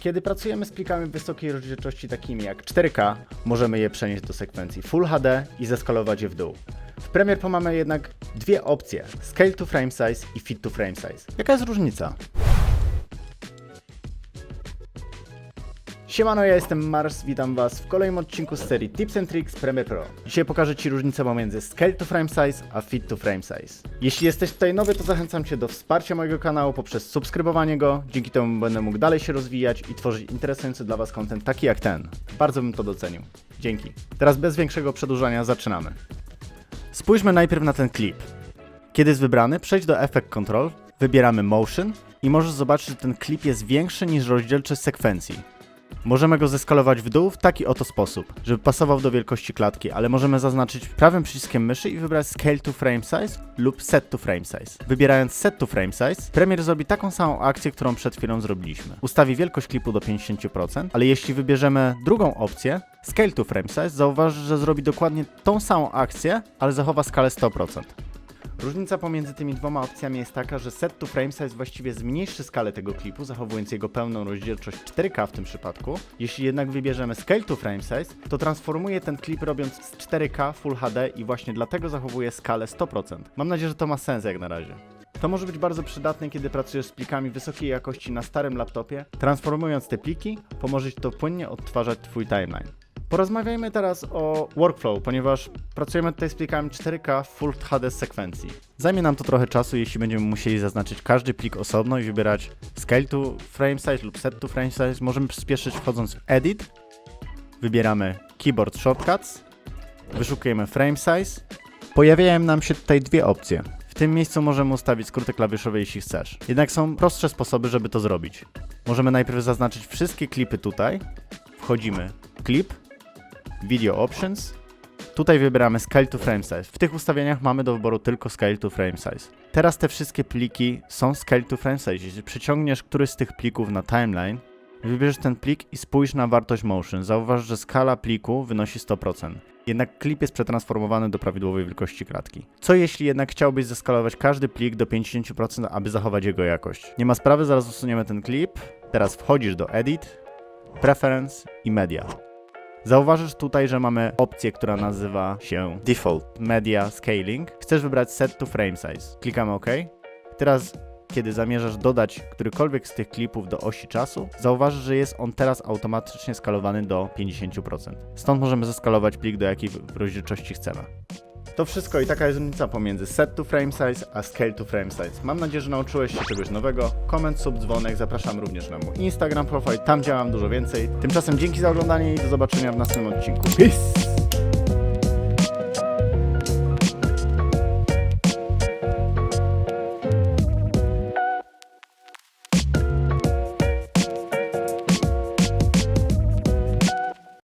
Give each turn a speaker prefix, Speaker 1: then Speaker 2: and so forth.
Speaker 1: Kiedy pracujemy z plikami wysokiej rozdzielczości takimi jak 4K, możemy je przenieść do sekwencji Full HD i zeskalować je w dół. W Premiere Pro mamy jednak dwie opcje: Scale to Frame Size i Fit to Frame Size. Jaka jest różnica? Siemano, ja jestem Mars, witam Was w kolejnym odcinku z serii Tips and Tricks Premiere Pro. Dzisiaj pokażę Ci różnicę pomiędzy Scale to Frame Size a Fit to Frame Size. Jeśli jesteś tutaj nowy, to zachęcam Cię do wsparcia mojego kanału poprzez subskrybowanie go, dzięki temu będę mógł dalej się rozwijać i tworzyć interesujący dla Was content taki jak ten. Bardzo bym to docenił. Dzięki. Teraz bez większego przedłużania zaczynamy. Spójrzmy najpierw na ten klip. Kiedy jest wybrany, przejdź do Effect Control, wybieramy Motion i możesz zobaczyć, że ten klip jest większy niż rozdzielczość sekwencji. Możemy go zeskalować w dół w taki oto sposób, żeby pasował do wielkości klatki, ale możemy zaznaczyć prawym przyciskiem myszy i wybrać Scale to Frame Size lub Set to Frame Size. Wybierając Set to Frame Size, Premiere zrobi taką samą akcję, którą przed chwilą zrobiliśmy. Ustawi wielkość klipu do 50%, ale jeśli wybierzemy drugą opcję, Scale to Frame Size, zauważysz, że zrobi dokładnie tą samą akcję, ale zachowa skalę 100%. Różnica pomiędzy tymi dwoma opcjami jest taka, że set to frame size właściwie zmniejszy skalę tego klipu, zachowując jego pełną rozdzielczość 4K w tym przypadku. Jeśli jednak wybierzemy scale to frame size, to transformuje ten klip robiąc z 4K Full HD i właśnie dlatego zachowuje skalę 100%. Mam nadzieję, że to ma sens jak na razie. To może być bardzo przydatne, kiedy pracujesz z plikami wysokiej jakości na starym laptopie. Transformując te pliki, pomoże Ci to płynnie odtwarzać Twój timeline. Porozmawiajmy teraz o workflow, ponieważ pracujemy tutaj z plikami 4K Full HD sekwencji. Zajmie nam to trochę czasu, jeśli będziemy musieli zaznaczyć każdy plik osobno i wybierać Scale to Frame Size lub Set to Frame Size. Możemy przyspieszyć wchodząc w Edit, wybieramy Keyboard Shortcuts, wyszukujemy Frame Size. Pojawiają nam się tutaj dwie opcje. W tym miejscu możemy ustawić skróty klawiszowe, jeśli chcesz. Jednak są prostsze sposoby, żeby to zrobić. Możemy najpierw zaznaczyć wszystkie klipy tutaj. Wchodzimy Clip, Video Options. Tutaj wybieramy Scale to Frame Size. W tych ustawieniach mamy do wyboru tylko Scale to Frame Size. Teraz te wszystkie pliki są Scale to Frame Size. Jeśli przyciągniesz któryś z tych plików na timeline, wybierzesz ten plik i spójrz na wartość motion. Zauważ, że skala pliku wynosi 100%. Jednak klip jest przetransformowany do prawidłowej wielkości klatki. Co jeśli jednak chciałbyś zeskalować każdy plik do 50%, aby zachować jego jakość? Nie ma sprawy, zaraz usuniemy ten klip. Teraz wchodzisz do Edit, Preference i Media. Zauważysz tutaj, że mamy opcję, która nazywa się Default Media Scaling. Chcesz wybrać Set to Frame Size. Klikamy OK. Teraz, kiedy zamierzasz dodać którykolwiek z tych klipów do osi czasu, zauważysz, że jest on teraz automatycznie skalowany do 50%. Stąd możemy zeskalować plik do jakiej rozdzielczości chcemy. To wszystko i taka jest różnica pomiędzy set to frame size a scale to frame size. Mam nadzieję, że nauczyłeś się czegoś nowego. Koment, sub, dzwonek, zapraszam również na mój Instagram profile, tam działam dużo więcej. Tymczasem dzięki za oglądanie i do zobaczenia w następnym odcinku. Peace!